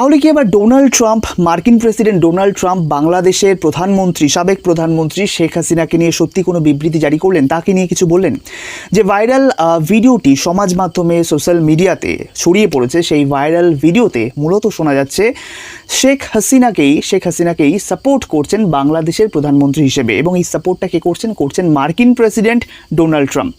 তাহলে কি এবার ডোনাল্ড ট্রাম্প মার্কিন প্রেসিডেন্ট ডোনাল্ড ট্রাম্প বাংলাদেশের প্রধানমন্ত্রী, সাবেক প্রধানমন্ত্রী শেখ হাসিনাকে নিয়ে সত্যি কোনো বিবৃতি জারি করলেন? তাকে নিয়ে কিছু বললেন? যে ভাইরাল ভিডিওটি সমাজ মাধ্যমে, সোশ্যাল মিডিয়াতে ছড়িয়ে পড়েছে, সেই ভাইরাল ভিডিওতে মূলত শোনা যাচ্ছে শেখ হাসিনাকেই শেখ হাসিনাকেই সাপোর্ট করছেন বাংলাদেশের প্রধানমন্ত্রী হিসেবে। এবং এই সাপোর্টটা কে করছেন? করছেন মার্কিন প্রেসিডেন্ট ডোনাল্ড ট্রাম্প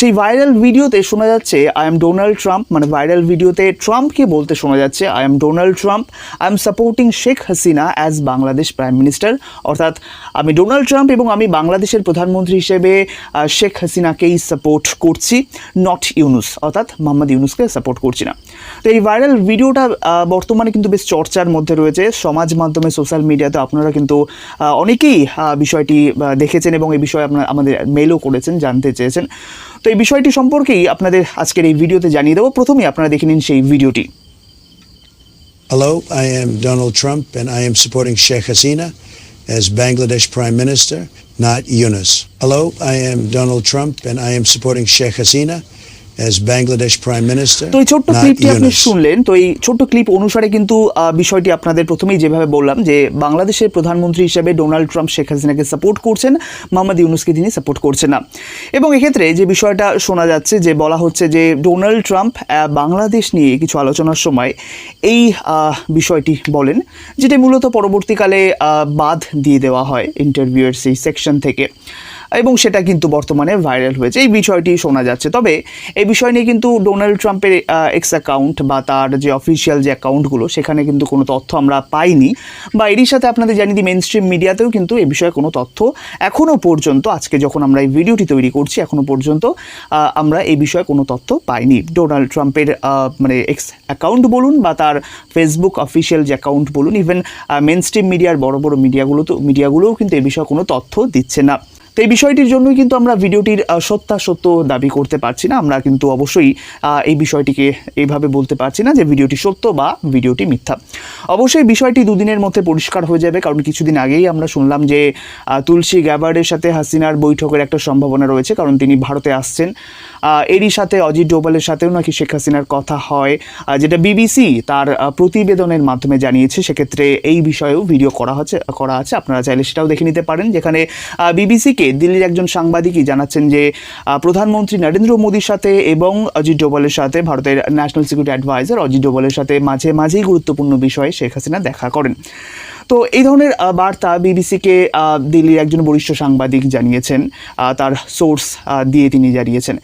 সেই ভাইরাল ভিডিওতে শোনা যাচ্ছে আই এম ডোনাল্ড ট্রাম্প মানে ভাইরাল ভিডিওতে ট্রাম্পকে বলতে শোনা যাচ্ছে I am Donald Trump I am supporting Sheikh Hasina as Bangladesh prime minister অর্থাৎ আমি ডোনাল্ড ট্রাম্প এবং আমি বাংলাদেশের প্রধানমন্ত্রী হিসেবে শেখ হাসিনাকেই সাপোর্ট করছি নট ইউনুস অর্থাৎ মোহাম্মদ ইউনুসকে সাপোর্ট করছি না। তো এই ভাইরাল ভিডিওটা বর্তমানে কিন্তু বেশ চর্চার মধ্যে রয়েছে। সমাজ মাধ্যমে সোশ্যাল মিডিয়াতে আপনারা কিন্তু অনেকেই বিষয়টি দেখেছেন এবং এই বিষয়ে আপনার আমাদের মেলও করেছেন, জানতে চেয়েছেন। তো এই বিষয়টি সম্পর্কেই আপনাদের আজকের এই ভিডিওতে জানিয়ে দেবো। প্রথমেই আপনারা দেখে নিন সেই ভিডিওটি Hello, I am Donald Trump, and I am supporting Sheikh Hasina as Bangladesh Prime Minister, not Yunus. Hello, I am Donald Trump, and I am supporting Sheikh Hasina as Bangladesh Prime Minister, তো এই ছোট্ট ক্লিপটি আপনি. শুনলেন তো এই ছোট্ট clip অনুসারে কিন্তু বিষয়টি আপনাদের প্রথমেই যেভাবে বললাম যে বাংলাদেশের প্রধানমন্ত্রী হিসেবে ডোনাল্ড ট্রাম্প শেখ হাসিনাকে সাপোর্ট করছেন মোহাম্মদ ইউনুসকে তিনি সাপোর্ট করছেন না এবং এক্ষেত্রে যে বিষয়টা শোনা যাচ্ছে যে বলা হচ্ছে যে ডোনাল্ড ট্রাম্প বাংলাদেশ নিয়ে কিছু আলোচনার সময় এই বিষয়টি বলেন যেটা মূলত পরবর্তীকালে বাদ দিয়ে দেওয়া হয় ইন্টারভিউয়ের সেই সেকশন থেকে এবং সেটা কিন্তু বর্তমানে ভাইরাল হয়েছে। এই বিষয়টি শোনা যাচ্ছে। তবে এই বিষয় নিয়ে কিন্তু ডোনাল্ড ট্রাম্পের এক্স অ্যাকাউন্ট বা তার যে অফিসিয়াল যে অ্যাকাউন্টগুলো সেখানে কিন্তু কোনো তথ্য আমরা পাইনি। বা এরই সাথে আপনাদের জানিয়ে দিই মেন স্ট্রিম মিডিয়াতেও কিন্তু এ বিষয়ে কোনো তথ্য এখনও পর্যন্ত, আজকে যখন আমরা এই ভিডিওটি তৈরি করছি এখনও পর্যন্ত আমরা এই বিষয়ে কোনো তথ্য পাইনি। ডোনাল্ড ট্রাম্পের মানে এক্স অ্যাকাউন্ট বলুন বা তার ফেসবুক অফিসিয়াল যে অ্যাকাউন্ট বলুন ইভেন মেন স্ট্রিম মিডিয়ার বড় বড় মিডিয়াগুলো তো মিডিয়াগুলোও কিন্তু এ বিষয়ে কোনো তথ্য দিচ্ছে না। এই বিষয়টির জন্যই কিন্তু আমরা ভিডিওটির সত্যাসত্য দাবি করতে পারছি না। আমরা কিন্তু অবশ্যই এই বিষয়টিকে এইভাবে বলতে পারছি না যে ভিডিওটি সত্য বা ভিডিওটি মিথ্যা। অবশ্যই বিষয়টি দুদিনের মধ্যে পরিষ্কার হয়ে যাবে, কারণ কিছুদিন আগেই আমরা শুনলাম যে তুলসী গ্যাবার্ডের সাথে হাসিনার বৈঠকের একটা সম্ভাবনা রয়েছে, কারণ তিনি ভারতে আসছেন। এরই সাথে অজিত ডোভালের সাথেও নাকি শেখ হাসিনার কথা হয় যেটা বিবিসি তার প্রতিবেদনের মাধ্যমে জানিয়েছে। সেক্ষেত্রে এই বিষয়েও ভিডিও করা হচ্ছে, করা আছে। আপনারা চাইলে সেটাও দেখে নিতে পারেন, যেখানে বিবিসিকে দিল্লির একজন সাংবাদিকই জানাচ্ছেন যে প্রধানমন্ত্রী নরেন্দ্র মোদীর সাথে এবং অজিত ডোভালের সাথে ভারতের ন্যাশনাল সিকিউরিটি অ্যাডভাইজার অজিত ডোভালের সাথে মাঝে মাঝেই গুরুত্বপূর্ণ বিষয়ে শেখ হাসিনা দেখা করেন। তো এই ধরনের বার্তা বিবিসিকে দিল্লির একজন বরিষ্ঠ সাংবাদিক জানিয়েছেন তার সোর্স দিয়ে তিনি জানিয়েছেন।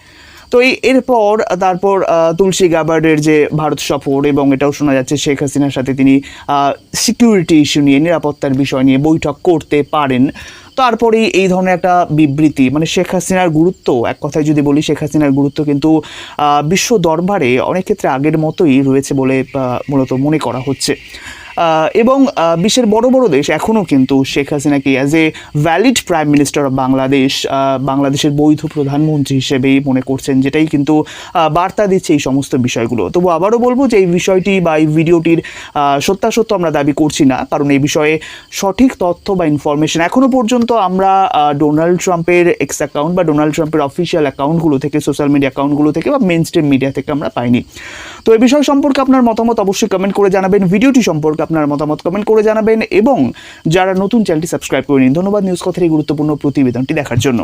তো এই, এরপর, তারপর তুলসী গাবার্ডের যে ভারত সফর এবং এটাও শোনা যাচ্ছে শেখ হাসিনার সাথে তিনি সিকিউরিটি ইস্যু নিয়ে, নিরাপত্তার বিষয় নিয়ে বৈঠক করতে পারেন। তারপরেই এই ধরনের একটা বিবৃতি। মানে শেখ হাসিনার গুরুত্ব, এক কথায় যদি বলি শেখ হাসিনার গুরুত্ব কিন্তু বিশ্ব দরবারে অনেক ক্ষেত্রে আগের মতোই রয়েছে বলে মূলত মনে করা হচ্ছে। এবং বিশ্বের বড় বড় দেশ এখনও কিন্তু শেখ হাসিনাকে as a valid prime minister of Bangladesh বাংলাদেশের বৈধ প্রধানমন্ত্রী হিসেবেই মনে করছেন, যেটাই কিন্তু বার্তা দিচ্ছে এই সমস্ত বিষয়গুলো। তবু আবারও বলব যে এই বিষয়টি বা এই ভিডিওটির সত্যাসত্য আমরা দাবি করছি না, কারণ এই বিষয়ে সঠিক তথ্য বা ইনফরমেশন এখনও পর্যন্ত আমরা ডোনাল্ড ট্রাম্পের এক্স অ্যাকাউন্ট বা ডোনাল্ড ট্রাম্পের অফিসিয়াল অ্যাকাউন্টগুলো থেকে সোশ্যাল মিডিয়া অ্যাকাউন্টগুলো থেকে বা মেন স্ট্রিম মিডিয়া থেকে আমরা পাইনি। তো এই বিষয় সম্পর্কে আপনার মতামত অবশ্যই কমেন্ট করে জানাবেন। ভিডিওটি সম্পর্কে আপনার মতামত কমেন্ট করে জানাবেন এবং যারা নতুন চ্যানেলটি সাবস্ক্রাইব করে নিন ধন্যবাদ। নিউজ কথার এই গুরুত্বপূর্ণ প্রতিবেদনটি দেখার জন্য।